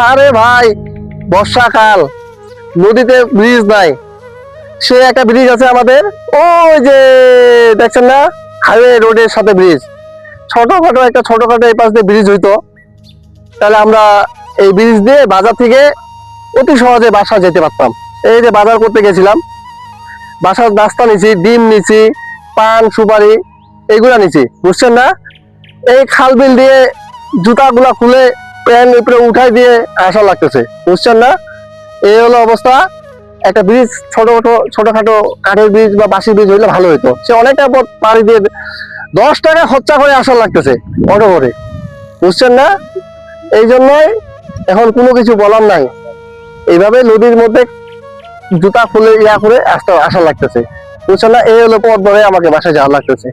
আরে ভাই, বর্ষাকাল, নদীতে ব্রিজ নাই। সে একটা ব্রিজ আছে আমাদের, ওই যে, দেখছেন না? হাইওয়ে রোডের সাথে ব্রিজ ছোটখাটো একটা ছোটখাটো এই পাশ দিয়ে ব্রিজ হইতো। তাহলে আমরা এই ব্রিজ দিয়ে বাজার থেকে অতি সহজে বাসা যেতে পারতাম। এই যে বাজার করতে গেছিলাম, বাসার নাস্তা নিছি ডিম নিছি পান, সুপারি এইগুলা নিছি বুঝছেন না? এই খাল বিল দিয়ে জুতাগুলা খুলে প্যান্ট উপরে উঠাই দিয়ে আসা লাগতেছে, বুঝছেন না? এই হলো অবস্থা। একটা ব্রিজ ছোটখাটো ছোটখাটো কাঠের ব্রিজ বা বাঁশি ব্রিজ হইলে ভালো হইতো। সে অনেকটা পাড়ি দিয়ে দশ টাকা খরচা করে আসা লাগতেছে অটো করে, বুঝছেন না? এই জন্যই এখন কোনো কিছু বলার নাই। এইভাবে নদীর মধ্যে জুতা খুলে ইয়া করে আসতে, আসা লাগতেছে, বুঝছেন না? এই হলো পথ ধরে আমাকে বাসায় যাওয়া লাগতেছে।